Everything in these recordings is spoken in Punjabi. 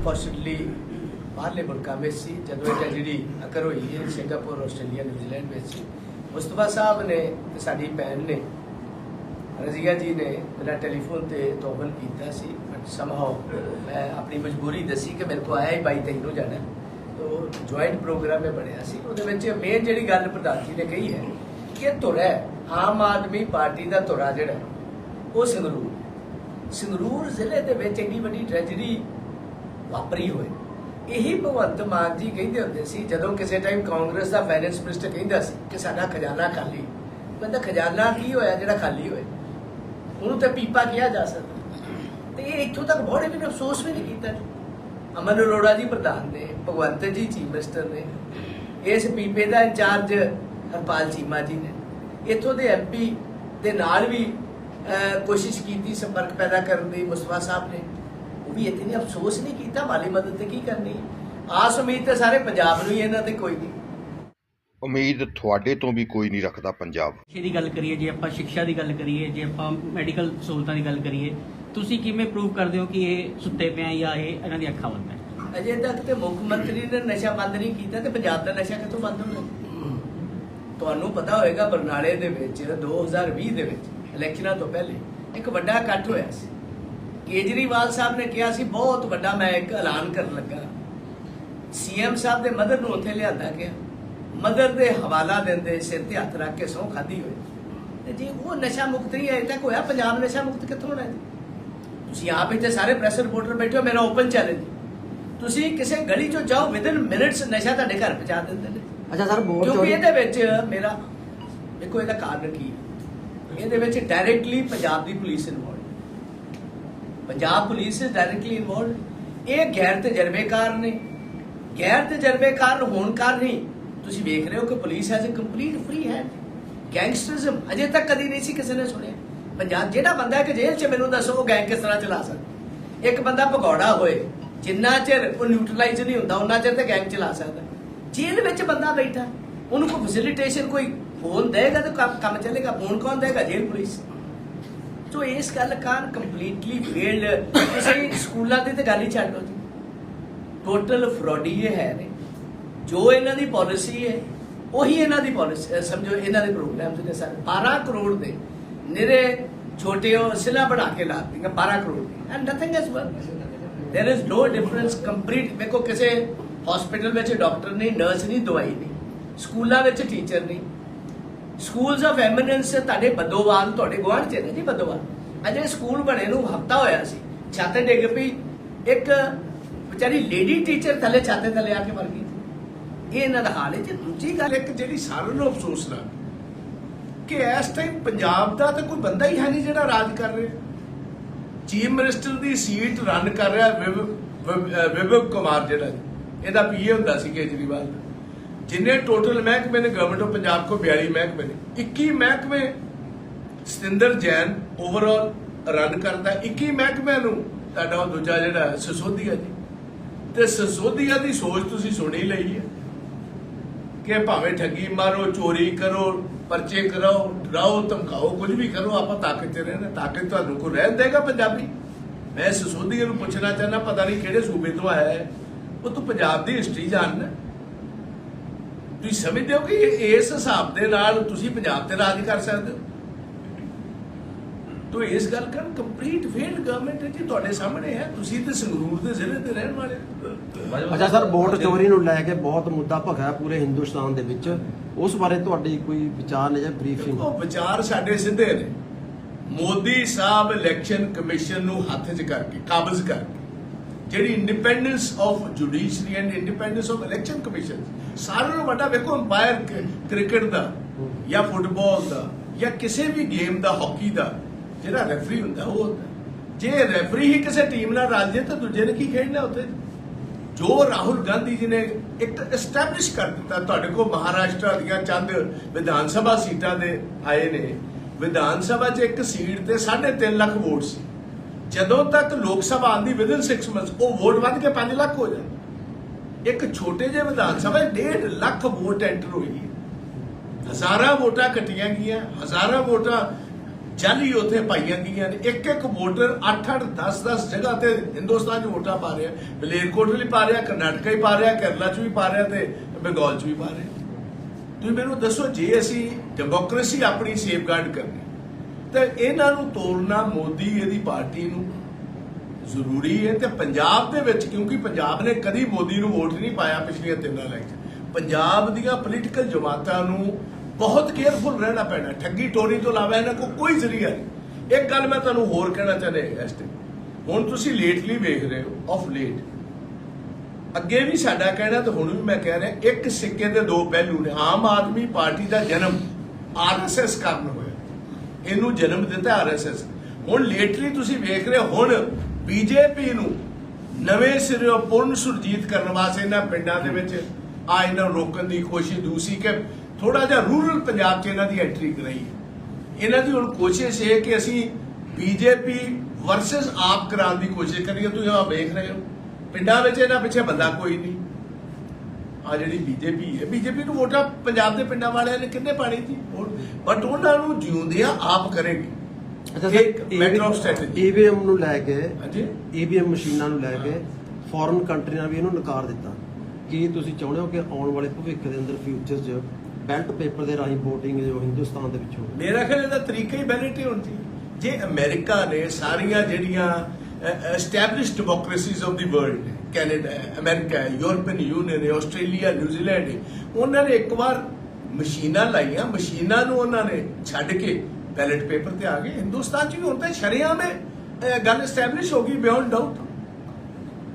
ਅਨਫੋਰਚੂਨਟਲੀ ਬਾਹਰਲੇ ਮੁਲਕਾਂ ਵਿੱਚ ਸੀ, ਜਦੋਂ ਇਹ ਜਿਹੜੀ ਅਕਰ ਹੋਈ ਹੈ, ਸਿੰਗਾਪੁਰ, ਆਸਟ੍ਰੇਲੀਆ ਨਿਊਜ਼ੀਲੈਂਡ ਵਿੱਚ ਸੀ। ਮੁਸਤਫਾ ਸਾਹਿਬ ਨੇ ਤੇ ਸਾਡੀ ਭੈਣ ਨੇ, ਰਜ਼ੀਆ ਜੀ ਨੇ ਮੇਰਾ ਟੈਲੀਫੋਨ ਤੇ ਤੋਬਨ ਕੀਤਾ ਸੀ ਬਟ ਸਮਹਾਉ ਮੈਂ ਆਪਣੀ ਮਜਬੂਰੀ ਦੱਸੀ ਕਿ ਮੇਰੇ ਕੋ ਆਇਆ ਹੀ 22 ਤਰੀਕ ਨੂੰ ਜਾਣਾ ਹੈ। ਤੋ ਜੁਆਇੰਟ ਪ੍ਰੋਗਰਾਮ ਇਹ ਬਣਿਆ ਸੀ। ਉਹਦੇ ਵਿੱਚ ਮੇਨ ਜਿਹੜੀ ਗੱਲ ਪ੍ਰਧਾਨ ਜੀ ਨੇ ਕਹੀ ਹੈ ਕਿ ਧੁਰਾ ਆਮ ਆਦਮੀ ਪਾਰਟੀ ਦਾ ਧੁਰਾ ਜਿਹੜਾ, ਉਹ ਸੰਗਰੂਰ ਸੰਗਰੂਰ ਜ਼ਿਲ੍ਹੇ ਦੇ ਵਿੱਚ ਇੰਨੀ ਵੱਡੀ ਟ੍ਰੈਜੇਡੀ ਵਾਪਰੀ ਹੋਏ। ਇਹੀ ਭਗਵੰਤ ਮਾਨ ਜੀ ਕਹਿੰਦੇ ਹੁੰਦੇ ਸੀ, ਜਦੋਂ ਕਿਸੇ ਟਾਈਮ ਕਾਂਗਰਸ ਦਾ ਫਾਈਨੈਂਸ ਮਿਨਿਸਟਰ ਕਹਿੰਦਾ ਸੀ ਕਿ ਸਾਡਾ ਖਜ਼ਾਨਾ ਖਾਲੀ। ਕਹਿੰਦਾ, ਖਜ਼ਾਨਾ ਕੀ ਹੋਇਆ ਜਿਹੜਾ ਖਾਲੀ ਹੋਇਆ ਉਹਨੂੰ ਤਾਂ ਪੀਪਾ ਕਿਹਾ ਜਾ ਸਕਦਾ। ਤੇ ਇਹ ਇੱਥੋਂ ਤੱਕ ਬੋੜੇ ਵੀ ਅਫਸੋਸ ਵੀ ਨਹੀਂ ਕੀਤਾ ਅਮਨ ਅਰੋੜਾ ਜੀ ਪ੍ਰਧਾਨ ਨੇ, ਭਗਵੰਤ ਜੀ ਚੀਫ ਮਿਨਿਸਟਰ ਨੇ, ਇਸ ਪੀਪੇ ਦਾ ਇੰਚਾਰਜ ਹਰਪਾਲ ਚੀਮਾ ਜੀ ਨੇ। ਇੱਥੋਂ ਦੇ ਐਮਪੀ ਦੇ ਨਾਲ ਵੀ ਕੋਸ਼ਿਸ਼ ਕੀਤੀ ਸੰਪਰਕ ਪੈਦਾ ਕਰਨ ਦੀ, ਮੁਸਤਫਾ ਸਾਹਿਬ ਨੇ। ਵੀ ਇਤਨੀ ਅਫਸੋਸ ਨਹੀਂ ਕੀਤਾ ਮਾਲੀ ਮਦਦ ਤੇ ਕੀ ਕਰਨੀ? ਆਸ ਉਮੀਦ ਤੇ ਸਾਰੇ ਪੰਜਾਬ ਨੂੰ ਹੀ ਇਹਨਾਂ ਤੇ ਕੋਈ ਨਹੀਂ। ਉਮੀਦ ਤੁਹਾਡੇ ਤੋਂ ਵੀ ਕੋਈ ਨਹੀਂ ਰੱਖਦਾ ਪੰਜਾਬ। ਸਿੱਖਿਆ ਦੀ ਗੱਲ ਕਰੀਏ ਜੇ ਆਪਾਂ ਸਿੱਖਿਆ ਦੀ ਗੱਲ ਕਰੀਏ ਜੇ ਆਪਾਂ ਮੈਡੀਕਲ ਸਹੂਲਤਾਂ ਦੀ ਗੱਲ ਕਰੀਏ ਤੁਸੀਂ ਕਿਵੇਂ ਪ੍ਰੂਵ ਕਰਦੇ ਹੋ ਕਿ ਇਹ ਸੁੱਤੇ ਪਏ ਆ ਜਾਂ ਇਹ ਇਹਨਾਂ ਦੀ ਅੱਖਾਂ ਬੰਦ ਹੈ ਅਜੇ ਤੱਕ ਤੇ ਮੁੱਖ ਮੰਤਰੀ ਨੇ ਨਸ਼ਾ ਬੰਦ ਨਹੀਂ ਕੀਤਾ ਤੇ ਪੰਜਾਬ ਦਾ ਨਸ਼ਾ ਕਿੱਥੋਂ ਬੰਦ ਹੋਣਾ? ਤੁਹਾਨੂੰ ਪਤਾ ਹੋਵੇਗਾ ਬਰਨਾਲੇ ਦੇ ਵਿੱਚ 2020 ਦੇ ਵਿੱਚ ਇਲੈਕਸ਼ਨਾਂ ਤੋਂ ਪਹਿਲੇ ਇੱਕ ਵੱਡਾ ਇਕੱਠ ਹੋਇਆ ਸੀ। ਕੇਜਰੀਵਾਲ ਸਾਹਿਬ ਨੇ ਕਿਹਾ ਸੀ ਬਹੁਤ ਵੱਡਾ ਮੈਂ ਇੱਕ ਐਲਾਨ ਕਰਨ ਲੱਗਾ। ਸੀਐਮ ਸਾਹਿਬ ਦੇ ਮਦਰ ਨੂੰ ਉੱਥੇ ਲਿਆਂਦਾ ਗਿਆ। ਮਦਰ ਦੇ ਹਵਾਲਾ ਦਿੰਦੇ ਸਿਰ ਤੇ ਹੱਥ ਰੱਖ ਕੇ ਸਹੁੰ ਖਾਦੀ ਹੋਈ। ਤੇ ਜੀ ਉਹ ਨਸ਼ਾ ਮੁਕਤ ਨਹੀਂ ਅਜੇ ਤੱਕ ਹੋਇਆ ਪੰਜਾਬ ਨਸ਼ਾ ਮੁਕਤ ਕਿੱਥੋਂ ਹੋਣਾ ਜੀ? ਤੁਸੀਂ ਆਪ ਇੱਥੇ ਸਾਰੇ ਪ੍ਰੈਸ ਰਿਪੋਰਟਰ ਬੈਠੇ ਹੋ ਮੇਰਾ ਓਪਨ ਚੈਲੰਜ। ਤੁਸੀਂ ਕਿਸੇ ਗਲੀ ਚੋਂ ਜਾਓ ਵਿਦਨ ਮਿੰਟਸ ਨਸ਼ਾ ਤੁਹਾਡੇ ਘਰ ਪਹੁੰਚਾ ਦਿੰਦੇ ਨੇ। ਅੱਛਾ ਸਰ ਵੋਟ ਕਿਉਂਕਿ ਇਹਦੇ ਵਿੱਚ ਮੇਰਾ ਦੇਖੋ ਇਹਦਾ ਕਾਰਨ ਕੀ ਹੈ। ਇਹਦੇ ਵਿੱਚ directly Punjab the police involved Punjab police is directly involved ਇਹ ਗੈਰ ਤਜਰਬੇਕਾਰ ਨੇ। ਗੈਰ ਤਜਰਬੇਕਾਰ ਹੋਣ ਕਾਰਨ ਹੀ ਤੁਸੀਂ ਵੇਖ ਰਹੇ ਹੋ ਕਿ police has a complete free ਹੈ ਗੈਂਗਸਟਰਿਜ਼ਮ ਅਜੇ ਤੱਕ ਕਦੀ ਨਹੀਂ ਸੀ ਕਿਸੇ ਨੇ ਸੁਣਿਆ। ਪੰਜਾਬ ਜਿਹੜਾ ਬੰਦਾ ਹੈ ਕਿ ਜੇਲ੍ਹ 'ਚ ਮੈਨੂੰ ਦੱਸੋ ਉਹ ਗੈਂਗ ਕਿਸ ਤਰ੍ਹਾਂ ਚਲਾ ਸਕਦਾ। ਇੱਕ ਬੰਦਾ ਭਗੌੜਾ ਹੋਏ, ਜਿੰਨਾ ਚਿਰ ਉਹ ਨਿਊਟਰਲਾਈਜ਼ ਨਹੀਂ ਹੁੰਦਾ, ਉਹਨਾਂ ਚਿਰ ਤੇ ਗੈਂਗ ਚਲਾ ਸਕਦਾ। ਜੇਲ੍ਹ ਵਿੱਚ ਬੰਦਾ ਬੈਠਾ। ਉਹਨੂੰ ਕੋਈ ਫੈਸਿਲਿਟੇਸ਼ਨ ਕੋਈ ਫੋਨ ਦੇਗਾ ਤਾਂ ਕੰਮ ਕੰਮ ਚੱਲੇਗਾ। ਫੋਨ ਕੌਣ ਦੇਗਾ ਜੇਲ੍ਹ ਪੁਲਿਸ। ਸੋ ਇਸ ਗੱਲ ਕਾਰਨ ਕੰਪਲੀਟਲੀ ਫੇਲਡ ਤੁਸੀਂ ਸਕੂਲਾਂ ਦੀ ਤੇ ਗੱਲ ਹੀ ਛੱਡ ਦਿਓ ਜੀ ਟੋਟਲ ਫਰਾਡੀ ਇਹ ਹੈ ਨੇ ਜੋ ਇਹਨਾਂ ਦੀ ਪਾਲਿਸੀ ਹੈ ਉਹੀ ਇਹਨਾਂ ਦੀ ਪਾਲਿਸੀ ਸਮਝੋ ਇਹਨਾਂ ਦੇ ਪ੍ਰੋਗਰਾਮਸ ਨੇ ਸਰ 12 ਕਰੋੜ ਦੇ ਨਿਰੇ ਛੋਟੇ ਉਹ ਸਿਲਾ ਬਣਾ ਕੇ ਲਾ ਦਿੱਤੀਆਂ 12 ਕਰੋੜ ਦੀ and nothing is work there is no difference complete ਵੇਖੋ ਕਿਸੇ ਹਸਪੀਟਲ ਵਿੱਚ ਡਾਕਟਰ ਨਹੀਂ ਨਰਸ ਨਹੀਂ ਦਵਾਈ ਨਹੀਂ ਸਕੂਲਾਂ ਵਿੱਚ ਟੀਚਰ ਨਹੀਂ ਸਕੂਲਸ ਆਫ ਐਮੀਨੈਂਸ ਤੁਹਾਡੇ ਬੱਦੋਵਾਲ, ਤੁਹਾਡੇ ਗੁਆਂਢ ਚ ਨੇ ਜੀ ਬੱਦੋਵਾਲ? ਅਜੇ ਸਕੂਲ ਬਣੇ ਨੂੰ ਹਫਤਾ ਹੋਇਆ ਸੀ। ਛੱਤ ਡਿੱਗ ਪਈ। ਇੱਕ ਵਿਚਾਰੀ ਲੇਡੀ ਟੀਚਰ ਥੱਲੇ ਛੱਤ ਥੱਲੇ ਆ ਕੇ ਮਰ ਗਈ। ਇਹ ਇਹਨਾਂ ਦਾ ਹਾਲ ਹੈ ਜੀ। ਦੂਜੀ ਗੱਲ ਇੱਕ ਜਿਹੜੀ ਸਾਰਿਆਂ ਨੂੰ ਅਫਸੋਸ ਨਾਲ ਕਿ ਇਸ ਟਾਈਮ ਪੰਜਾਬ ਦਾ ਤਾਂ ਕੋਈ ਬੰਦਾ ਹੀ ਹੈ ਨਹੀਂ ਜਿਹੜਾ ਰਾਜ ਕਰ ਰਿਹਾ। ਚੀਫ ਮਿਨਿਸਟਰ ਦੀ ਸੀਟ ਰਨ ਕਰ ਰਿਹਾ ਵਿਵ- ਕੁਮਾਰ ਜਿਹੜਾ ਇਹਦਾ ਪੀਏ ਹੁੰਦਾ ਸੀ ਕੇਜਰੀਵਾਲ ਦਾ। ਜਿੰਨੇ ਟੋਟਲ ਮਹਿਕਮੇ ਨੇ ਗਵਰਨਮੈਂਟ ਆਫ ਪੰਜਾਬ ਕੋ 42 ਮਹਿਕਮੇ ਨੇ 21 ਮਹਿਕਮੇ ਸਤਿੰਦਰ ਜੈਨ ਓਵਰਆਲ ਰਨ ਕਰਦਾ 21 ਮਹਿਕਮਿਆਂ ਨੂੰ ਤੁਹਾਡਾ ਉਹ ਦੂਜਾ ਜਿਹੜਾ ਸਸੋਦੀਆ ਜੀ। ਤੇ ਸਸੋਦੀਆ ਦੀ ਸੋਚ ਤੁਸੀਂ ਸੁਣੀ ਲਈ ਹੈ ਕਿ ਭਾਵੇਂ ਠੱਗੀ ਮਾਰੋ, ਚੋਰੀ ਕਰੋ, ਪਰਚੇ ਕਰਾਓ, ਡਰਾਓ, ਧਮਕਾਓ, ਕੁਝ ਵੀ ਕਰੋ, ਆਪਾਂ ਤਾਕਤ 'ਚ ਰਹਿਣਾ, ਤਾਕਤ ਤੁਹਾਨੂੰ ਕੋ ਰਹਿਣ ਦੇਗਾ ਪੰਜਾਬੀ? ਮੈਂ ਸਸੋਦੀਆ ਨੂੰ ਪੁੱਛਣਾ ਚਾਹੁੰਦਾ, ਪਤਾ ਨਹੀਂ ਕਿਹੜੇ ਸੂਬੇ ਤੋਂ ਆਇਆ ਹੈ। ਉਹ ਤੂੰ ਪੰਜਾਬ ਦੀ ਹਿਸਟਰੀ ਜਾਣਦਾ ਤੁਸੀਂ ਸਮਝਦੇ ਹੋ ਕਿ ਇਸ ਹਿਸਾਬ ਦੇ ਨਾਲ ਤੁਸੀਂ ਪੰਜਾਬ ਤੇ ਰਾਜ ਕਰ ਸਕਦੇ ਹੋ? ਤੋ ਇਸ ਗੱਲ ਕਰਨ ਕੰਪਲੀਟ ਫੇਲਡ ਗਵਰਨਮੈਂਟ ਜੀ ਤੁਹਾਡੇ ਸਾਹਮਣੇ ਹੈ। ਤੁਸੀਂ ਤੇ ਸੰਗਰੂਰ ਦੇ ਜ਼ਿਲ੍ਹੇ ਦੇ ਰਹਿਣ ਵਾਲੇ। ਅੱਛਾ ਸਰ ਵੋਟ ਚੋਰੀ ਨੂੰ ਲੈ ਕੇ ਬਹੁਤ ਮੁੱਦਾ ਭਖਿਆ ਪੂਰੇ ਹਿੰਦੁਸਤਾਨ ਦੇ ਵਿੱਚ। ਉਸ ਬਾਰੇ ਤੁਹਾਡੀ ਕੋਈ ਵਿਚਾਰ ਨੇ ਜਾਂ ਬਰੀਫਿੰਗ ਉਹ ਵਿਚਾਰ ਸਾਡੇ ਸਿੱਧੇ ਨੇ। ਮੋਦੀ ਸਾਹਿਬ ਇਲੈਕਸ਼ਨ ਕਮਿਸ਼ਨ ਨੂੰ ਹੱਥ 'ਚ ਕਰਕੇ ਕਾਬਜ਼ ਕਰਕੇ। ਜਿਹੜੀ independence of judiciary and independence of election commission ਸਾਰਿਆਂ ਨੂੰ ਵੱਡਾ ਵੇਖੋ ਅੰਪਾਇਰ ਕ੍ਰਿਕਟ ਦਾ ਜਾਂ ਫੁੱਟਬਾਲ ਦਾ ਜਾਂ ਕਿਸੇ ਵੀ ਗੇਮ ਦਾ ਹਾਕੀ ਦਾ, ਜਿਹੜਾ ਰੈਫਰੀ ਹੁੰਦਾ, ਉਹ ਹੁੰਦਾ। ਜੇ ਰੈਫਰੀ ਹੀ ਕਿਸੇ ਟੀਮ ਨਾਲ ਰਲ ਜੇ ਤਾਂ ਦੂਜੇ ਨੇ ਕੀ ਖੇਡਣਾ ਉੱਥੇ? ਜੋ ਰਾਹੁਲ ਗਾਂਧੀ ਜੀ ਨੇ ਇੱਕ ਐਸਟੈਬਲਿਸ਼ ਕਰ ਦਿੱਤਾ, ਤੁਹਾਡੇ ਕੋਲ ਮਹਾਰਾਸ਼ਟਰ ਦੀਆਂ ਚੰਦ ਵਿਧਾਨ ਸਭਾ ਸੀਟਾਂ ਦੇ ਆਏ ਨੇ। ਵਿਧਾਨ ਸਭਾ 'ਚ ਇੱਕ ਸੀਟ ਤੇ 3.5 ਲੱਖ ਵੋਟ ਸੀ। ਜਦੋਂ ਤੱਕ ਲੋਕ ਸਭਾ ਆਂਦੀ ਵਿਦਨ 6 ਮੰਥਸ ਉਹ ਵੋਟ ਵੱਧ ਕੇ 5 ਲੱਖ ਹੋ ਜਾਂਦੀ ਇੱਕ ਛੋਟੇ ਜਿਹੇ ਵਿਧਾਨ ਸਭਾ 'ਚ 1.5 ਲੱਖ ਵੋਟ ਐਂਟਰ ਹੋਈ ਹੈ। ਹਜ਼ਾਰਾਂ ਵੋਟਾਂ ਕੱਟੀਆਂ ਗਈਆਂ, ਹਜ਼ਾਰਾਂ ਵੋਟਾਂ ਜਾਲੀ ਉੱਥੇ ਪਾਈਆਂ ਗਈਆਂ ਨੇ। ਇੱਕ ਇੱਕ ਵੋਟਰ 8 8 10 10 ਜਗ੍ਹਾ ਤੇ ਹਿੰਦੁਸਤਾਨ 'ਚ ਵੋਟਾਂ ਪਾ ਰਿਹਾ ਮਲੇਰਕੋਟ ਵੀ ਪਾ ਰਿਹਾ, ਕਰਨਾਟਕਾ ਹੀ ਪਾ ਰਿਹਾ, ਕੇਰਲਾ 'ਚ ਵੀ ਪਾ ਰਿਹਾ ਤੇ ਬੰਗਾਲ 'ਚ ਵੀ ਪਾ ਰਿਹਾ। ਤੁਸੀਂ ਮੈਨੂੰ ਦੱਸੋ, ਜੇ ਅਸੀਂ ਡੈਮੋਕ੍ਰੇਸੀ ਆਪਣੀ ਸੇਫਗਾਰਡ ਕਰਨੀ ਤੇ ਇਹਨਾਂ ਨੂੰ ਤੋੜਨਾ ਮੋਦੀ ਇਹਦੀ ਪਾਰਟੀ ਨੂੰ ਜ਼ਰੂਰੀ ਹੈ ਤੇ ਪੰਜਾਬ ਦੇ ਵਿੱਚ, ਕਿਉਂਕਿ ਪੰਜਾਬ ਨੇ ਕਦੀ ਮੋਦੀ ਨੂੰ ਵੋਟ ਨਹੀਂ ਪਾਇਆ ਪਿਛਲੀਆਂ ਤਿੰਨਾਂ ਇਲੈਕਸ਼ਨ। ਪੰਜਾਬ ਦੀਆਂ ਪੋਲੀਟੀਕਲ ਜਮਾਤਾਂ ਨੂੰ ਬਹੁਤ ਕੇਅਰਫੁਲ ਰਹਿਣਾ ਪੈਣਾ। ਠੱਗੀ ਟੋਰੀ ਤੋਂ ਇਲਾਵਾ ਇਹਨਾਂ ਕੋਲ ਕੋਈ ਜ਼ਰੀਆ ਨਹੀਂ। ਇੱਕ ਗੱਲ ਮੈਂ ਤੁਹਾਨੂੰ ਹੋਰ ਕਹਿਣਾ ਚਾਹੁੰਦਾ ਇਸ ਤੇ। ਹੁਣ ਤੁਸੀਂ ਲੇਟਲੀ ਵੇਖ ਰਹੇ ਹੋ ਆਫ ਲੇਟ ਅੱਗੇ ਵੀ ਸਾਡਾ ਕਹਿਣਾ ਤੇ ਹੁਣ ਵੀ ਮੈਂ ਕਹਿ ਰਿਹਾ, ਇੱਕ ਸਿੱਕੇ ਦੇ ਦੋ ਪਹਿਲੂ ਨੇ। ਆਮ ਆਦਮੀ ਪਾਰਟੀ ਦਾ ਜਨਮ ਆਰਐਸਐਸ ਕਾਰਨ ਹੋਇਆ। ਇਹਨੂੰ ਜਨਮ ਦਿੱਤਾ ਆਰਐਸਐਸ ਹੁਣ ਲੇਟਲੀ ਤੁਸੀਂ ਵੇਖ ਰਹੇ ਹੋ, ਹੁਣ ਬੀਜੇਪੀ ਨੂੰ ਨਵੇਂ ਸਿਰੋਂ ਪੁਰਨ ਸੁਰਜੀਤ ਕਰਨ ਵਾਸਤੇ ਇਹਨਾਂ ਪਿੰਡਾਂ ਦੇ ਵਿੱਚ ਆ ਇਹਨਾਂ ਨੂੰ ਰੋਕਣ ਦੀ ਕੋਸ਼ਿਸ਼ ਦੂਸਰੀ ਕਿ ਥੋੜਾ ਜਿਹਾ ਰੂਰਲ ਪੰਜਾਬ 'ਚ ਇਹਨਾਂ ਦੀ ਐਂਟਰੀ ਕਰਾਈ। ਇਹਨਾਂ ਦੀ ਹੁਣ ਕੋਸ਼ਿਸ਼ ਇਹ ਕਿ ਅਸੀਂ ਬੀਜੇਪੀ ਵਰਸਸ ਆਪ ਕਰਾਉਣ ਦੀ ਕੋਸ਼ਿਸ਼ ਕਰੀਏ। ਤੁਸੀਂ ਆ ਵੇਖ ਰਹੇ ਹੋ। ਪਿੰਡਾਂ ਵਿੱਚ ਇਹਨਾਂ ਪਿੱਛੇ ਬੰਦਾ ਕੋਈ ਨਹੀਂ। ਆ ਜਿਹੜੀ ਬੀਜੇਪੀ ਹੈ ਬੀਜੇਪੀ ਨੂੰ ਵੋਟਾਂ ਪੰਜਾਬ ਦੇ ਪਿੰਡਾਂ ਵਾਲਿਆਂ ਨੇ ਕਿੰਨੇ ਪਾਣੀ ਸੀ? ਬਟ ਉਹਨਾਂ ਨੂੰ ਜਿਉਂਦੇ ਆ ਆਪ ਕਰੇਗੀ। ਇੱਕ ਮੈਟਰ ਆਫ ਸਟ੍ਰੈਟਜੀ ਈਵੀਐਮ ਨੂੰ ਲੈ ਕੇ ਹਾਂਜੀ। ਈਵੀਐਮ ਮਸ਼ੀਨਾਂ ਨੂੰ ਲੈ ਕੇ ਫੋਰਨ ਕੰਟਰੀਆਂ ਵੀ ਇਹਨੂੰ ਨਕਾਰ ਦਿੱਤਾ। ਕੀ ਤੁਸੀਂ ਚਾਹੁੰਦੇ ਹੋ ਕਿ ਆਉਣ ਵਾਲੇ ਭਵਿੱਖ ਦੇ ਅੰਦਰ ਫਿਊਚਰ 'ਚ ਬੈਲਟ ਪੇਪਰ ਦੇ ਰਾਹੀਂ VOTING ਜੋ ਹਿੰਦੁਸਤਾਨ ਦੇ ਵਿੱਚ ਹੋਵੇ? ਮੇਰਾ ਖਿਆਲ ਇਹਦਾ ਤਰੀਕਾ ਹੀ ਬੈਲਟ ਹੀ ਹੋਣੀ ਜੇ ਅਮਰੀਕਾ ਨੇ ਸਾਰੀਆਂ ਜਿਹੜੀਆਂ established democracies of the world Canada America European Union ਹੈ ਆਸਟ੍ਰੇਲੀਆ ਨਿਊਜ਼ੀਲੈਂਡ ਹੈ, ਉਹਨਾਂ ਨੇ ਇੱਕ ਵਾਰ ਮਸ਼ੀਨਾਂ ਲਾਈਆਂ ਮਸ਼ੀਨਾਂ ਨੂੰ ਉਹਨਾਂ ਨੇ ਛੱਡ ਕੇ ਬੈਲਟ ਪੇਪਰ ਤੇ ਆ ਗਏ। ਹਿੰਦੁਸਤਾਨ ਚ ਵੀ ਹੁਣ ਤਾਂ ਸ਼ਰਿਆਮ ਹੈ ਅਹ, ਗੱਲ ਐਸਟੈਬਲਿਸ਼ ਹੋ ਗਈ ਬਿਯੋਂਡ ਡਾਊਟ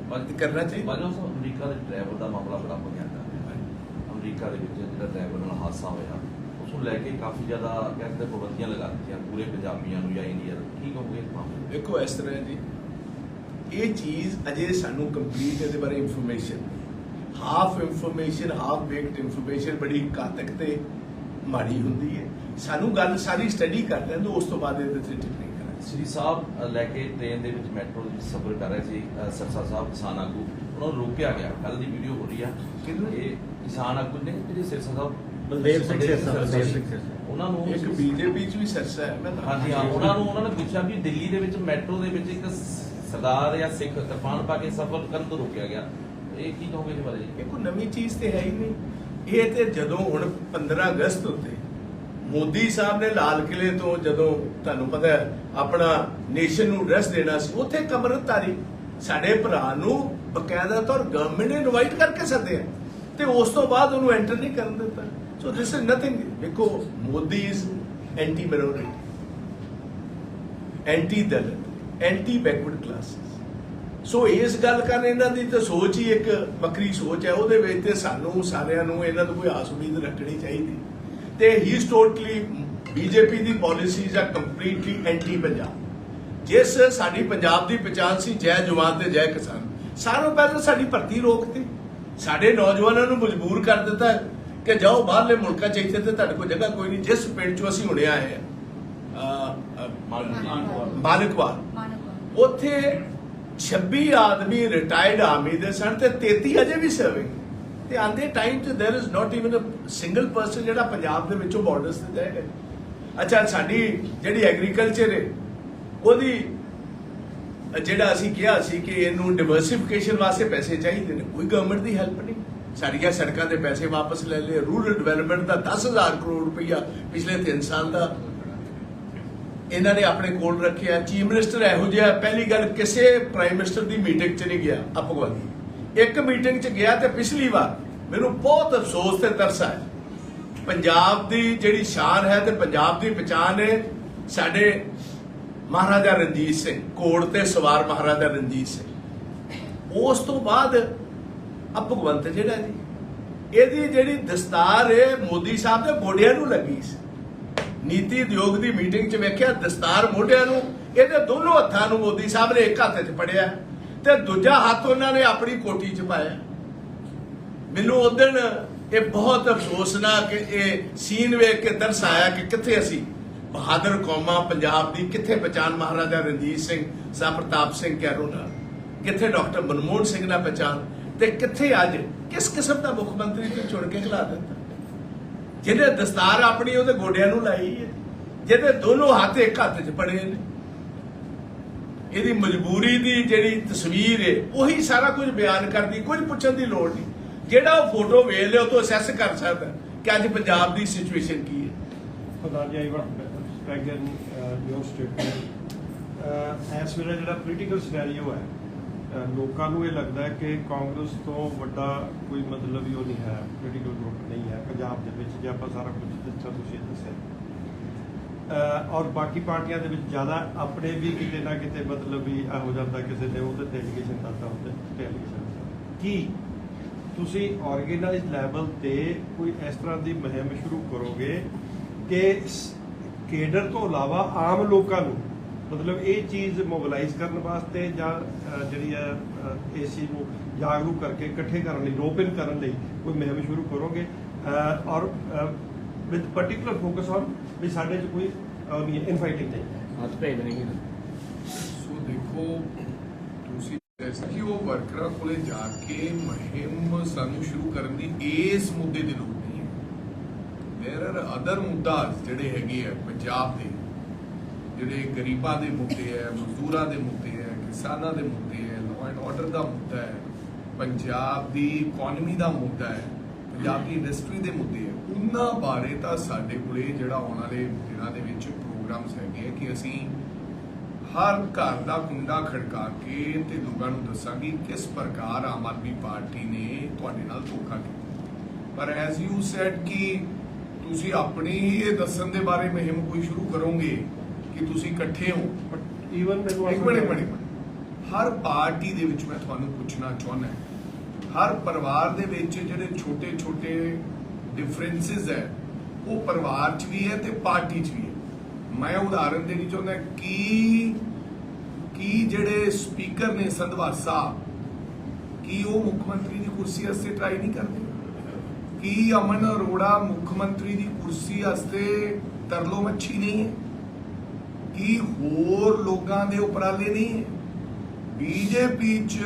ਬਾਕੀ ਕਰਨਾ ਚਾਹੀਦਾ। ਬਾਜੋ ਸਾਹਿਬ ਅਮਰੀਕਾ ਦੇ ਡਰਾਈਵਰ ਦਾ ਮਾਮਲਾ ਬੜਾ ਭੁਗਿਆ ਹੈ। ਅਮਰੀਕਾ ਦੇ ਵਿੱਚ ਜਿਹੜਾ ਡਰਾਈਵਰ ਨਾਲ ਹਾਦਸਾ ਹੋਇਆ ਉਸ ਨੂੰ ਲੈ ਕੇ ਕਾਫੀ ਜ਼ਿਆਦਾ ਕਹਿੰਦੇ ਪਾਬੰਦੀਆਂ ਲਗਾ ਦਿੱਤੀਆਂ ਪੂਰੇ ਪੰਜਾਬੀਆਂ ਨੂੰ ਜਾਂ ਇੰਡੀਆ ਨੂੰ। ਕੀ ਕਹੋਗੇ? ਦੇਖੋ ਇਸ ਤਰ੍ਹਾਂ ਹੈ ਜੀ। ਇਹ ਚੀਜ਼ ਅਜੇ ਸਾਨੂੰ ਕੰਪਲੀਟ ਇਹਦੇ ਬਾਰੇ information half information half baked information ਬੜੀ ਘਾਤਕ ਤੇ ਮਾੜੀ ਹੁੰਦੀ ਹੈ। ਸਾਨੂੰ ਗੱਲ ਸਾਰੀ ਸਟੱਡੀ ਕਰ ਲੈਣ ਦਿਓ ਉਸ ਤੋਂ ਬਾਅਦ ਇਹਦੇ ਤੇ ਟਿੱਪਣੀ ਕਰਾਂਗੇ। ਸ੍ਰੀ ਸਾਹਿਬ ਲੈ ਕੇ ਟ੍ਰੇਨ ਦੇ ਵਿੱਚ ਮੈਟਰੋ ਦੇ ਵਿੱਚ ਸਫ਼ਰ ਕਰ ਰਹੇ ਸੀ ਸਰਸਾ ਸਾਹਿਬ ਕਿਸਾਨ ਆਗੂ। ਉਹਨਾਂ ਨੂੰ ਰੋਕਿਆ ਗਿਆ। ਕੱਲ ਦੀ ਵੀਡੀਓ ਹੋ ਰਹੀ ਆ ਕਿਹਨੂੰ? ਇਹ ਕਿਸਾਨ ਆਗੂ ਨੇ ਜਿਹੜੇ ਸਿਰਸਾ ਸਾਹਿਬ ਬਲਦੇਵ ਸਿੰਘ ਸਿਰਸਾ। ਉਹਨਾਂ ਨੂੰ ਇੱਕ ਬੀਜੇਪੀ ਚ ਵੀ ਸਰਸਾ ਹੈ ਮੈਂ ਤਾਂ- ਹਾਂਜੀ ਹਾਂ ਉਹਨਾਂ ਨੂੰ ਉਹਨਾਂ ਨੇ ਪੁੱਛਿਆ ਵੀ ਦਿੱਲੀ ਦੇ ਵਿੱਚ ਮੈਟਰੋ ਦੇ ਵਿੱਚ ਇੱਕ ਸਰਦਾਰ ਜਾਂ ਸਿੱਖ ਕਿਰਪਾਨ ਪਾ ਕੇ ਸਫ਼ਰ ਕਰਨ ਤੋਂ ਰੋਕਿਆ ਗਿਆ। ਇਹ ਕੀ ਕਹੋਗੇ ਇਸ ਬਾਰੇ ਇਹ ਕੋਈ ਨਵੀਂ ਚੀਜ਼ ਤੇ ਹੈ ਹੀ ਨਹੀਂ। ਇਹ ਤੇ ਜਦੋਂ ਹੁਣ 15 ਅਗਸਤ ਉੱਤੇ ਮੋਦੀ ਸਾਹਿਬ ਨੇ ਲਾਲ ਕਿਲੇ ਤੋਂ ਜਦੋਂ ਤੁਹਾਨੂੰ ਪਤਾ ਹੈ, ਆਪਣਾ ਨੇਸ਼ਨ ਨੂੰ ਐਡਰੈਸ ਦੇਣਾ ਸੀ, ਉੱਥੇ ਕਮਰਤਾਰੀ ਸਾਡੇ ਭਰਾ ਨੂੰ ਬਕਾਇਦਾ ਤੌਰ ਗਵਰਨਮੈਂਟ ਨੇ ਇਨਵਾਈਟ ਕਰਕੇ ਸੱਦਿਆ ਤੇ ਉਸ ਤੋਂ ਬਾਅਦ ਉਹਨੂੰ ਐਂਟਰ ਨਹੀਂ ਕਰਨ ਦਿੱਤਾ। ਸੋ ਦਿਸ ਇਜ਼ ਨਥਿੰਗ ਦੇਖੋ, Modi is anti minority anti Dalit anti backward classes so ਇਸ ਗੱਲ ਕਰਨ ਇਹਨਾਂ ਦੀ ਤਾਂ ਸੋਚ ਹੀ ਇੱਕ ਵੱਖਰੀ ਸੋਚ ਹੈ। ਉਹਦੇ ਵਿੱਚ ਤੇ ਸਾਨੂੰ ਸਾਰਿਆਂ ਨੂੰ ਇਹਨਾਂ ਤੋਂ ਕੋਈ ਆਸ ਉਮੀਦ ਰੱਖਣੀ ਚਾਹੀਦੀ। ਤੇ ਹੀ ਟੋਟਲੀ ਬੀਜੇਪੀ ਦੀ ਪਾਲਿਸੀਜ਼ ਆ ਕੰਪਲੀਟਲੀ ਐਂਟੀ ਪੰਜਾਬ ਜਿਸ ਸਾਡੀ ਪੰਜਾਬ ਦੀ ਪਛਾਣ ਸੀ, ਜੈ ਜਵਾਨ ਤੇ ਜੈ ਕਿਸਾਨ ਸਾਰੋਂ ਪਹਿਲਾਂ ਸਾਡੀ ਭਰਤੀ ਰੋਕਤੀ। ਸਾਡੇ ਨੌਜਵਾਨਾਂ ਨੂੰ ਮਜਬੂਰ ਕਰ ਦਿੱਤਾ ਕਿ ਜਾਓ ਬਾਹਰਲੇ ਮੁਲਕਾਂ ਚ ਇੱਥੇ ਤੇ ਤੁਹਾਡੇ ਕੋਲ ਜਗ੍ਹਾ ਕੋਈ ਨਹੀਂ। ਜਿਸ ਪਿੰਡ ਚੋਂ ਅਸੀਂ ਹੁਣੇ ਆਏ ਆ ਮਾਨਕਵਾਲ ਮਾਨਵ ਉੱਥੇ 26 ਆਦਮੀ ਰਿਟਾਇਰਡ ਆਰਮੀ ਦੇ ਸਨ ਤੇ 33 ਅਜੇ ਵੀ ਸਰਵਿੰਗ ਤੇ ਆਂਦੇ ਟਾਈਮ ਤੇ there is not even a single person ਜਿਹੜਾ ਪੰਜਾਬ ਦੇ ਵਿੱਚੋਂ ਬਾਰਡਰਸ ਤੇ ਜਾਏਗਾ ਅੱਛਾ ਸਾਡੀ ਜਿਹੜੀ ਐਗਰੀਕਲਚਰ ਹੈ ਉਹਦੀ ਜਿਹੜਾ ਅਸੀਂ ਕਿਹਾ ਸੀ ਕਿ ਇਹਨੂੰ ਡਿਵਰਸਿਫਿਕੇਸ਼ਨ ਵਾਸਤੇ ਪੈਸੇ ਚਾਹੀਦੇ ਨੇ ਕੋਈ ਗਵਰਨਮੈਂਟ ਦੀ ਹੈਲਪ ਨਹੀਂ ਸਾਡੀਆਂ ਸੜਕਾਂ ਦੇ ਪੈਸੇ ਵਾਪਸ ਲੈ ਲਏ ਰੂਰਲ ਡਿਵੈਲਪਮੈਂਟ ਦਾ 10000 ਕਰੋੜ ਰੁਪਈਆ ਪਿਛਲੇ 3 ਸਾਲ ਦਾ ਇਹਨਾਂ ਨੇ ਆਪਣੇ ਕੋਲ ਰੱਖਿਆ ਚੀਫ ਮਿਨਿਸਟਰ ਇਹੋ ਜਿਹਾ ਪਹਿਲੀ ਗੱਲ ਕਿਸੇ ਪ੍ਰਾਈਮ ਮਿਨਿਸਟਰ ਦੀ ਮੀਟਿੰਗ 'ਚ ਨਹੀਂ ਗਿਆ ਅਪਗਵਾਦੀ ਇੱਕ ਮੀਟਿੰਗ 'ਚ ਗਿਆ ਤੇ ਪਿਛਲੀ ਵਾਰ ਮੈਨੂੰ ਬਹੁਤ ਅਫਸੋਸ ਤੇ ਤਰਸ ਆਇਆ। ਪੰਜਾਬ ਦੀ ਜਿਹੜੀ ਸ਼ਾਨ ਹੈ ਤੇ ਪੰਜਾਬ ਦੀ ਪਛਾਣ ਹੈ, ਸਾਡੇ ਮਹਾਰਾਜਾ ਰਣਜੀਤ ਸਿੰਘ, ਕੋੜ ਤੇ ਸਵਾਰ ਮਹਾਰਾਜਾ ਰਣਜੀਤ ਸਿੰਘ। ਉਸ ਤੋਂ ਬਾਅਦ ਆ ਭਗਵੰਤ ਜਿਹੜਾ ਜੀ, ਇਹਦੀ ਜਿਹੜੀ ਦਸਤਾਰ ਹੈ, ਮੋਦੀ ਸਾਹਿਬ ਦੇ ਗੋਡਿਆਂ ਨੂੰ ਲੱਗੀ ਸੀ। ਨੀਤੀ ਉਦਯੋਗ ਦੀ ਮੀਟਿੰਗ 'ਚ ਵੇਖਿਆ ਦਸਤਾਰ ਮੋਢਿਆਂ ਨੂੰ, ਇਹਦੇ ਦੋਨੋਂ ਹੱਥਾਂ ਨੂੰ ਮੋਦੀ ਸਾਹਿਬ ਨੇ ਇੱਕ ਹੱਥ 'ਚ ਫੜਿਆ ਤੇ ਦੂਜਾ ਹੱਥ ਉਹਨਾਂ ਨੇ ਆਪਣੀ ਕੋਟੀ 'ਚ ਪਾਇਆ। ਮੈਨੂੰ ਉਦੋਂ ਇਹ ਬਹੁਤ ਅਫਸੋਸਨਾਕ ਇਹ ਸੀਨ ਵੇਖ ਕੇ ਤਰਸ ਆਇਆ ਕਿ ਕਿੱਥੇ ਅਸੀਂ ਬਹਾਦਰ ਕੌਮਾਂ ਪੰਜਾਬ ਦੀ ਕਿੱਥੇ ਪਛਾਣ ਮਹਾਰਾਜਾ ਰਣਜੀਤ ਸਿੰਘ ਸਾਹ ਪ੍ਰਤਾਪ ਸਿੰਘ ਕੈਰੋਂ ਨਾਲ, ਕਿੱਥੇ ਡਾਕਟਰ ਮਨਮੋਹਨ ਸਿੰਘ ਨਾਲ ਪਛਾਣ ਤੇ ਕਿੱਥੇ ਅੱਜ ਕਿਸ ਕਿਸਮ ਦਾ ਮੁੱਖ ਮੰਤਰੀ ਤੇ ਚੁਣ ਕੇ ਖਿਲਾ ਦਿੱਤਾ। ਜਿਹਨੇ ਦਸਤਾਰ ਆਪਣੀ ਉਹਦੇ ਗੋਡਿਆਂ ਨੂੰ ਲਾਈ ਹੈ ਜਿਹਦੇ ਦੋਨੋਂ ਹੱਥ ਇੱਕ ਹੱਥ 'ਚ ਪੜੇ ਨੇ। ਇਹਦੀ ਮਜਬੂਰੀ ਦੀ ਜਿਹੜੀ ਤਸਵੀਰ ਹੈ ਉਹੀ ਸਾਰਾ ਕੁਝ ਬਿਆਨ ਕਰਦੀ ਕੁਝ ਪੁੱਛਣ ਦੀ ਲੋੜ ਨਹੀਂ। ਜਿਹੜਾ ਉਹ ਫੋਟੋ ਵੇਖ ਲਿਓ ਤੋਂ ਅਸੈਸ ਕਰ ਸਕਦਾ ਕਿ ਅੱਜ ਪੰਜਾਬ ਦੀ ਸਿਚੁਏਸ਼ਨ ਕੀ ਹੈ। Fadali, I want to respect in, uh, ਵੇਲੇ ਜਿਹੜਾ ਪੋਲੀਟੀਕਲ ਸਿਨੈਰੀਓ ਹੈ ਲੋਕਾਂ ਨੂੰ ਇਹ ਲੱਗਦਾ ਹੈ ਕਿ ਕਾਂਗਰਸ ਤੋਂ ਵੱਡਾ ਕੋਈ ਮਤਲਬ ਹੀ ਉਹ ਨਹੀਂ ਹੈ ਪੋਲੀਟੀਕਲ ਗਰੁੱਪ ਨਹੀਂ ਹੈ, ਪੰਜਾਬ ਦੇ ਵਿੱਚ, ਜੇ ਆਪਾਂ ਸਾਰਾ ਕੁਝ ਦੱਸਿਆ ਤੁਸੀਂ ਦੱਸਿਆ। ਔਰ ਬਾਕੀ ਪਾਰਟੀਆਂ ਦੇ ਵਿੱਚ ਜ਼ਿਆਦਾ ਆਪਣੇ ਵੀ ਕਿਤੇ ਨਾ ਕਿਤੇ ਮਤਲਬ ਵੀ ਹੋ ਜਾਂਦਾ ਕਿਸੇ ਦੇ ਉਹਦੇ ਡੈਲੀਗੇਸ਼ਨ ਐਲੀਗੇਸ਼ਨ ਕਰਦਾ ਹੁੰਦੇ ਤੇ ਕੀ ਤੁਸੀਂ ਆਰਗੇਨਾਈਜ਼ਡ ਲੈਵਲ ਤੇ ਕੋਈ ਇਸ ਤਰ੍ਹਾਂ ਦੀ ਮੁਹਿੰਮ ਸ਼ੁਰੂ ਕਰੋਗੇ ਕਿ ਕੇਡਰ ਤੋਂ ਇਲਾਵਾ ਆਮ ਲੋਕਾਂ ਨੂੰ ਮਤਲਬ ਇਹ ਚੀਜ਼ ਮੋਬਿਲਾਈਜ਼ ਕਰਨ ਵਾਸਤੇ ਜਾਂ ਜਿਹੜੀ ਹੈ ਇਸ ਚੀਜ਼ ਨੂੰ ਜਾਗਰੂਕ ਕਰਕੇ ਇਕੱਠੇ ਕਰਨ ਲਈ ਰੋਪਿਨ ਕਰਨ ਲਈ ਕੋਈ ਮੁਹਿੰਮ ਸ਼ੁਰੂ ਕਰੋਗੇ? ਔਰ ਵਿਦ ਪਾਰਟਿਕੂਲਰ ਫੋਕਸ ਔਨ ਵੀ ਸਾਡੇ 'ਚ ਕੋਈ ਨਹੀਂ ਇਨਫਾਈਟਿੰਗ ਨਹੀਂ ਹੈ। ਸੋ ਦੇਖੋ ਤੁਸੀਂ ਐਸਾ ਕਿ ਉਹ ਵਰਕਰਾਂ ਕੋਲੇ ਜਾ ਕੇ ਮੁਹਿੰਮ ਸਾਨੂੰ ਸ਼ੁਰੂ ਕਰਨ ਦੀ ਇਸ ਮੁੱਦੇ ਦੀ ਲੋੜ ਨਹੀਂ ਹੈ। ਆਰ ਅਦਰ ਮੁੱਦਾਸ ਜਿਹੜੇ ਹੈਗੇ ਆ ਪੰਜਾਬ ਦੇ। ਜਿਹੜੇ ਗਰੀਬਾਂ ਦੇ ਮੁੱਦੇ ਹੈ, ਮਜ਼ਦੂਰਾਂ ਦੇ ਮੁੱਦੇ ਹੈ, ਕਿਸਾਨਾਂ ਦੇ ਮੁੱਦੇ ਹੈ ਲਾਅ ਐਂਡ ਆਰਡਰ ਦਾ ਮੁੱਦਾ ਹੈ, ਪੰਜਾਬ ਦੀ ਇਕਨੋਮੀ ਦਾ ਮੁੱਦਾ ਹੈ, ਪੰਜਾਬ ਦੀ ਇੰਡਸਟਰੀ ਦੇ ਮੁੱਦੇ ਹੈ, ਉਹਨਾਂ ਬਾਰੇ ਤਾਂ ਸਾਡੇ ਕੋਲੇ ਜਿਹੜਾ ਆਉਣ ਵਾਲੇ ਦਿਨਾਂ ਦੇ ਵਿੱਚ ਪ੍ਰੋਗਰਾਮਸ ਹੈਗੇ ਆ ਕਿ ਅਸੀਂ ਹਰ ਘਰ ਦਾ ਕੁੰਡਾ ਖੜਕਾ ਕੇ ਤੇ ਲੋਕਾਂ ਨੂੰ ਦੱਸਾਂਗੇ ਕਿਸ ਪ੍ਰਕਾਰ ਆਮ ਆਦਮੀ ਪਾਰਟੀ ਨੇ ਤੁਹਾਡੇ ਨਾਲ ਧੋਖਾ ਕੀਤਾ। ਪਰ ਐਜ਼ ਯੂ ਸੈਡ ਕਿ ਤੁਸੀਂ ਆਪਣੀ ਹੀ ਇਹ ਦੱਸਣ ਦੇ ਬਾਰੇ ਮੁਹਿੰਮ ਕੋਈ ਸ਼ੁਰੂ ਕਰੋਗੇ ਕਿ ਤੁਸੀਂ ਇਕੱਠੇ ਹੋ। ਬਟ ਈਵਨ ਮੈਨੂੰ ਇੱਕ ਮਿੰਟ ਇੱਕ ਮਿੰਟ, ਇੱਕ ਮਿੰਟ। ਹਰ ਪਾਰਟੀ ਦੇ ਵਿੱਚ ਮੈਂ ਤੁਹਾਨੂੰ ਪੁੱਛਣਾ ਚਾਹੁੰਦਾ ਹਰ ਪਰਿਵਾਰ ਦੇ ਵਿੱਚ ਜਿਹੜੇ ਛੋਟੇ ਛੋਟੇ ਡਿਫਰੈਂਸਸ ਹੈ ਉਹ ਪਰਿਵਾਰ 'ਚ ਵੀ ਹੈ ਤੇ ਪਾਰਟੀ 'ਚ ਵੀ ਹੈ। ਮੈਂ ਉਦਾਹਰਨ ਦੇਣੀ ਚਾਹੁੰਦਾ ਕਿ ਕੀ ਜਿਹੜੇ ਸਪੀਕਰ ਨੇ ਸੰਧਵਾਰ ਸਾਹਿਬ ਕੀ ਉਹ ਮੁੱਖ ਮੰਤਰੀ ਦੀ ਕੁਰਸੀ ਵਾਸਤੇ ਟਰਾਈ ਨਹੀਂ ਕਰਦੇ? ਕੀ ਅਮਨ ਅਰੋੜਾ ਮੁੱਖ ਮੰਤਰੀ ਦੀ ਕੁਰਸੀ ਵਾਸਤੇ ਤਰਲੋ ਮੱਛੀ ਨਹੀਂ ਹੈ? ਕੀ ਹੋਰ ਲੋਕਾਂ ਦੇ ਉਪਰਾਲੇ ਨਹੀਂ ਹੈ ਬੀਜੇਪੀ ਚ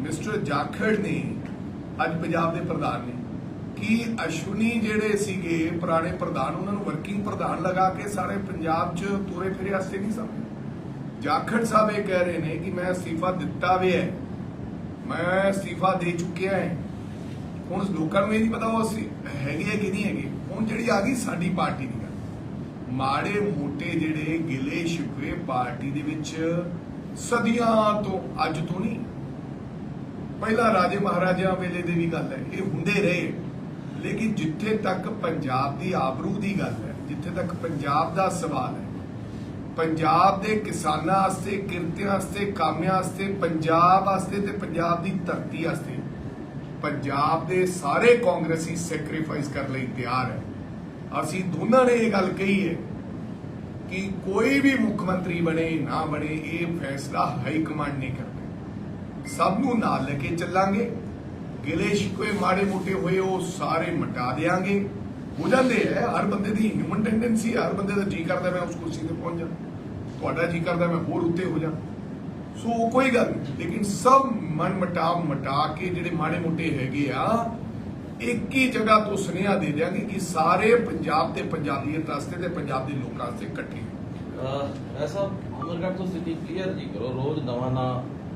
ਮਿਸਟਰ ਜਾਖੜ ਨੇ, ਅੱਜ ਪੰਜਾਬ ਦੇ ਪ੍ਰਧਾਨ ਨੇ, ਕੀ ਅਸ਼ਵਨੀ ਜਿਹੜੇ ਸੀਗੇ, ਪੁਰਾਣੇ ਪ੍ਰਧਾਨ, ਉਹਨਾਂ ਨੂੰ ਵਰਕਿੰਗ ਪ੍ਰਧਾਨ ਲਗਾ ਕੇ ਸਾਰੇ ਪੰਜਾਬ ਚ ਤੁਰੇ ਫਿਰੇ ਵਾਸਤੇ ਨਹੀਂ ਸਮਝੇ ਜਾਖੜ ਸਾਹਿਬ ਇਹ ਕਹਿ ਰਹੇ ਨੇ ਕਿ ਮੈਂ ਅਸਤੀਫਾ ਦਿੱਤਾ ਵੀ ਹੈ। ਮੈਂ ਅਸਤੀਫਾ ਦੇ ਚੁੱਕਿਆ ਹੈ। ਹੁਣ ਲੋਕਾਂ ਨੂੰ ਇਹ ਨਹੀਂ ਪਤਾ ਉਹ ਅਸੀਂ ਹੈਗੇ ਹੈ ਕਿ ਨਹੀਂ ਹੈਗੇ। ਹੁਣ ਜਿਹੜੀ ਆ ਗਈ ਸਾਡੀ ਪਾਰਟੀ ਦੀ। ਮਾੜੇ ਮੋਟੇ ਜਿਹੜੇ ਗਿਲੇ ਸ਼ਿਕਵੇ ਪਾਰਟੀ ਦੇ ਵਿੱਚ ਸਦੀਆਂ ਤੋਂ ਅੱਜ ਤੋਂ ਨਹੀਂ, ਪਹਿਲਾਂ ਰਾਜੇ ਮਹਾਰਾਜਿਆਂ ਵੇਲੇ ਦੀ ਵੀ ਗੱਲ ਹੈ, ਇਹ ਹੁੰਦੇ ਰਹੇ। ਲੇਕਿਨ ਜਿੱਥੇ ਤੱਕ ਪੰਜਾਬ ਦੀ ਆਬਰੂ ਦੀ ਗੱਲ ਹੈ, ਜਿੱਥੇ ਤੱਕ ਪੰਜਾਬ ਦਾ ਸਵਾਲ ਹੈ, ਪੰਜਾਬ ਦੇ ਕਿਸਾਨਾਂ ਵਾਸਤੇ, ਕਿਰਤੀਆਂ ਵਾਸਤੇ, ਕਾਮਿਆਂ ਵਾਸਤੇ, ਪੰਜਾਬ ਵਾਸਤੇ ਤੇ ਪੰਜਾਬ ਦੀ ਧਰਤੀ ਵਾਸਤੇ, ਪੰਜਾਬ ਦੇ ਸਾਰੇ ਕਾਂਗਰਸੀ ਸੈਕਰੀਫਾਈਸ ਕਰਨ ਲਈ ਤਿਆਰ ਹੈ। ਅਸੀਂ ਦੋਨਾਂ ਨੇ ਇਹ ਗੱਲ ਕਹੀ ਹੈ ਕਿ ਕੋਈ ਵੀ ਮੁੱਖ ਮੰਤਰੀ ਬਣੇ, ਨਾ ਬਣੇ, ਇਹ ਫੈਸਲਾ ਹਾਈ ਕਮਾਂਡ ਨੇ ਕਰਨਾ ਸਭ ਨੂੰ ਨਾਲ ਲੈ ਕੇ ਚੱਲਾਂਗੇ। ਗਿਲੇ ਸ਼ਿਕਵੇ ਮਾੜੇ ਮੋਟੇ ਹੋਏ, ਉਹ ਸਾਰੇ ਮਿਟਾ ਦੇਾਂਗੇ ਹੋ ਜਾਂਦੇ ਹੈ, ਹਰ ਬੰਦੇ ਦੀ ਹਿਊਮਨ ਟੈਂਡੈਂਸੀ ਹਰ ਬੰਦੇ ਦਾ ਜੀ ਕਰਦਾ ਮੈਂ ਉਸ ਕੁਰਸੀ ਤੇ ਪਹੁੰਚ ਜਾ। ਤੁਹਾਡਾ ਜੀ ਕਰਦਾ ਮੈਂ ਹੋਰ ਉੱਤੇ ਹੋ ਜਾ। ਸੋ ਕੋਈ ਗੱਲ ਨਹੀਂ, ਲੇਕਿਨ ਸਭ ਮਨ ਮਟਾਵ ਮਟਾ ਕੇ ਜਿਹੜੇ ਮਾੜੇ ਮੋਟੇ ਹੈਗੇ ਆ ਇੱਕ ਹੀ ਜਗ੍ਹਾ ਤੋਂ ਸੁਨੇਹਾ ਦੇ ਦਿਆਂਗੇ ਕਿ ਸਾਰੇ ਪੰਜਾਬ ਤੇ ਪੰਜਾਬੀਅਤ ਵਾਸਤੇ ਤੇ ਪੰਜਾਬ ਦੇ ਲੋਕਾਂ ਵਾਸਤੇ ਇਕੱਠੇ ਐਸਾ ਅਮਰਗੜ੍ਹ ਤੋਂ ਸਥਿਤੀ ਕਲੀਅਰ ਨਹੀਂ ਕਰੋ। ਰੋਜ਼ ਨਵਾਂ ਨਾ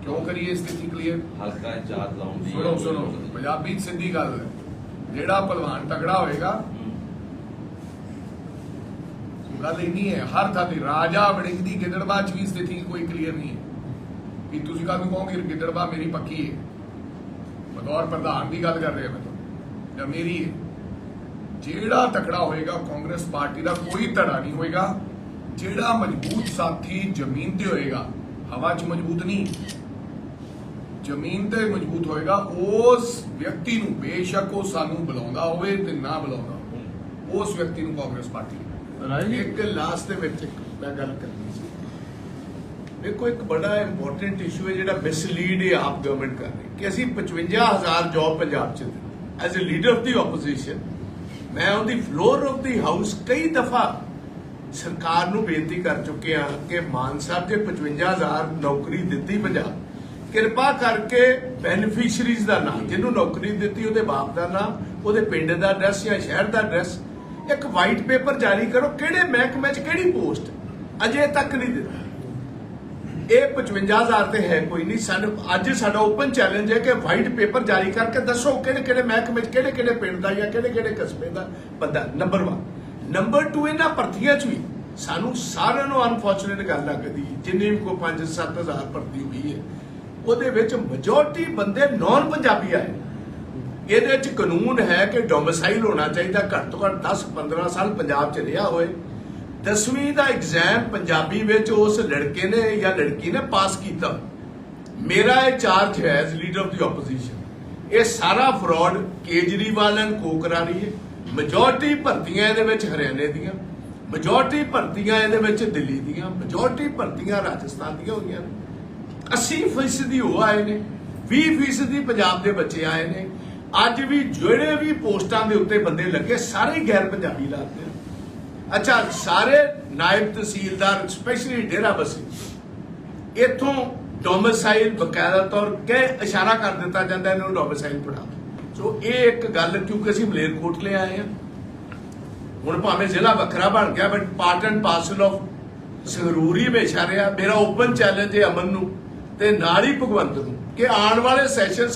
ਕਿਉਂ ਕਰੀਏ ਸਥਿਤੀ ਕਲੀਅਰ ਹਲਕਾ ਇੰਚਾਰਜ ਲਾਉਣ ਦੀ ਸੁਣੋ ਸੁਣੋ। ਪੰਜਾਬੀ ਸਿੱਧੀ ਗੱਲ ਹੈ। ਜਿਹੜਾ ਪਹਿਲਵਾਨ ਤਗੜਾ ਹੋਏਗਾ ਗੱਲ ਇਹ ਨਹੀਂ ਹੈ ਹਰ ਥਾਂ ਤੇ ਰਾਜਾ ਵੜਿੰਗ ਦੀ ਗਿੱਦੜਬਾਹ 'ਚ ਵੀ ਸਥਿਤੀ ਕੋਈ ਕਲੀਅਰ ਨਹੀਂ ਹੈ। ਵੀ ਤੁਸੀਂ ਕਾਹਨੂੰ ਕਹੋਗੇ ਗਿੱਦੜਬਾਹ ਮੇਰੀ ਪੱਕੀ ਹੈ। ਬਤੌਰ ਪ੍ਰਧਾਨ ਦੀ ਗੱਲ ਕਰ ਰਿਹਾ ਜਾਂ ਮੇਰੀ ਹੈ। ਜਿਹੜਾ ਤਕੜਾ ਹੋਏਗਾ ਕਾਂਗਰਸ ਪਾਰਟੀ ਦਾ ਕੋਈ ਧੜਾ ਨਹੀਂ ਹੋਏਗਾ। ਜਿਹੜਾ ਮਜ਼ਬੂਤ ਸਾਥੀ ਜ਼ਮੀਨ ਤੇ ਹੋਏਗਾ ਹਵਾ 'ਚ ਮਜ਼ਬੂਤ ਨਹੀਂ। ਜ਼ਮੀਨ ਤੇ ਮਜ਼ਬੂਤ ਹੋਏਗਾ ਉਸ ਵਿਅਕਤੀ ਨੂੰ ਬੇਸ਼ੱਕ ਉਹ ਸਾਨੂੰ ਬੁਲਾਉਂਦਾ ਹੋਵੇ ਤੇ ਨਾ ਬੁਲਾਉਂਦਾ ਹੋਵੇ। ਉਸ ਵਿਅਕਤੀ ਨੂੰ ਕਾਂਗਰਸ ਪਾਰਟੀ ਇੱਕ ਲਾਸਟ ਦੇ ਵਿੱਚ ਇੱਕ ਮੈਂ ਗੱਲ ਕਰਨੀ ਸੀ। ਦੇਖੋ ਇੱਕ ਬੜਾ ਇੰਪੋਰਟੈਂਟ ਇਸ਼ੂ ਹੈ ਜਿਹੜਾ ਮਿਸਲੀਡ ਹੈ ਆਪ ਗਵਰਨਮੈਂਟ ਕਰ ਰਹੀ ਕਿ ਅਸੀਂ 55000 ਜੌਬ ਪੰਜਾਬ ਚ as a leader of the opposition ਮੈਂ ਉਹਦੀ ਫਲੋਰ ਆਫ ਦੀ ਹਾਊਸ ਕਈ ਦਫਾ ਸਰਕਾਰ ਨੂੰ ਬੇਨਤੀ ਕਰ ਚੁੱਕੇ ਹਾਂ ਕਿ ਮਾਨ ਸਾਹਿਬ ਜੇ 55000 ਨੌਕਰੀ ਦਿੱਤੀ ਪੰਜਾਬ, ਕਿਰਪਾ ਕਰਕੇ ਬੈਨੀਫੀਸ਼ੀਅਰੀਜ਼ ਦਾ ਨਾਮ, ਜਿਹਨੂੰ ਨੌਕਰੀ ਦਿੱਤੀ ਉਹਦੇ ਬਾਪ ਦਾ ਨਾਮ, ਉਹਦੇ ਪਿੰਡ ਦਾ ਐਡਰੈਸ ਜਾਂ ਸ਼ਹਿਰ ਦਾ ਐਡਰੈਸ ਇੱਕ ਵਾਈਟ ਪੇਪਰ ਜਾਰੀ ਕਰੋ ਕਿਹੜੇ ਮਹਿਕਮੇ 'ਚ ਕਿਹੜੀ ਪੋਸਟ ਅਜੇ ਤੱਕ ਨਹੀਂ ਦਿੱਤਾ। ਇਹ 55000 ਤੇ ਹੈ ਕੋਈ ਨਹੀਂ। ਸਾਨੂੰ ਅੱਜ ਸਾਡਾ ਓਪਨ ਚੈਲੰਜ ਹੈ ਕਿ ਵਾਈਟ ਪੇਪਰ ਜਾਰੀ ਕਰਕੇ ਦੱਸੋ ਕਿਹੜੇ ਕਿਹੜੇ ਮਹਿਕਮੇ ਕਿਹੜੇ ਕਿਹੜੇ ਪਿੰਡ ਦਾ ਜਾਂ ਕਿਹੜੇ ਕਿਹੜੇ ਕਸਬੇ ਦਾ ਬੰਦਾ। ਨੰਬਰ 1 ਨੰਬਰ 2 ਇਹਨਾਂ ਭਰਤੀਆਂ 'ਚ ਵੀ ਸਾਨੂੰ ਸਾਰਿਆਂ ਨੂੰ ਅਨਫੋਰਚੂਨੇਟ ਗੱਲ ਲੱਗਦੀ ਜਿੰਨੀ ਵੀ ਕੋਈ 5-7000 ਭਰਤੀ ਹੋਈ ਹੈ, ਉਹਦੇ ਵਿੱਚ ਮੈਜੋਰਟੀ ਬੰਦੇ ਨਾਨ ਪੰਜਾਬੀ ਆਏ। ਇਹਦੇ ਵਿੱਚ ਕਾਨੂੰਨ ਹੈ ਕਿ ਡੋਮਿਸਾਈਲ ਹੋਣਾ ਚਾਹੀਦਾ। ਘੱਟ ਤੋਂ ਘੱਟ 10-15 ਸਾਲ ਪੰਜਾਬ 'ਚ ਰਿਹਾ ਹੋਏ। ਦਸਵੀਂ ਦਾ ਐਗਜ਼ਾਮ ਪੰਜਾਬੀ ਵਿੱਚ ਉਸ ਲੜਕੇ ਨੇ ਜਾਂ ਲੜਕੀ ਨੇ ਪਾਸ ਕੀਤਾ। ਮੇਰਾ ਇਹ ਚਾਰਜ ਹੈ as leader of the opposition ਇਹ ਸਾਰਾ ਫਰਾਡ ਕੇਜਰੀਵਾਲ ਐਂਡ ਕੋ ਕਰਾ ਰਹੀ ਹੈ। ਮੈਜੋਰਟੀ ਭਰਤੀਆਂ ਇਹਦੇ ਵਿੱਚ ਹਰਿਆਣੇ ਦੀਆਂ ਮੈਜੋਰਟੀ ਭਰਤੀਆਂ ਇਹਦੇ ਵਿੱਚ ਦਿੱਲੀ ਦੀਆਂ ਮੈਜੋਰਟੀ ਭਰਤੀਆਂ ਰਾਜਸਥਾਨ ਦੀਆਂ ਹੋਈਆਂ ਨੇ। 80% ਉਹ ਆਏ ਨੇ 20% ਪੰਜਾਬ ਦੇ ਬੱਚੇ ਆਏ ਨੇ। ਅੱਜ ਵੀ ਜਿਹੜੇ ਵੀ ਪੋਸਟਾਂ ਦੇ ਉੱਤੇ ਬੰਦੇ ਲੱਗੇ, ਸਾਰੇ ਗੈਰ ਪੰਜਾਬੀ ਲੱਗਦੇ ਨੇ। ਅੱਛਾ, ਸਾਰੇ ਨਾਇਬ ਤਹਿਸੀਲਦਾਰ ਸਪੈਸ਼ਲੀ ਡੇਰਾ ਬਸੀ, ਇਥੋਂ ਡੋਮਿਸਾਈਲ ਬਕਾਇਦਾ ਤੌਰ ਕੇ ਇਸ਼ਾਰਾ ਕਰ ਦਿੱਤਾ ਜਾਂਦਾ, ਇਹਨੂੰ ਡੋਮਿਸਾਈਲ ਪੜਾ ਸੋ ਇਹ ਇੱਕ ਗੱਲ, ਕਿਉਂਕਿ ਅਸੀਂ ਮਲੇਰਕੋਟਲੇ ਆਏ ਹਾਂ। ਹੁਣ ਭਾਵੇਂ ਜ਼ਿਲ੍ਹਾ ਵੱਖਰਾ ਬਣ ਗਿਆ but part and parcel of Sangrur ਹੀ ਹਮੇਸ਼ਾ ਰਿਹਾ। ਮੇਰਾ ਓਪਨ ਚੈਲੰਜ ਹੈ ਅਮਨ ਨੂੰ ਤੇ ਨਾਲ ਹੀ ਭਗਵੰਤ ਨੂੰ ਕਿ ਆਉਣ ਵਾਲੇ ਸੈਸ਼ਨ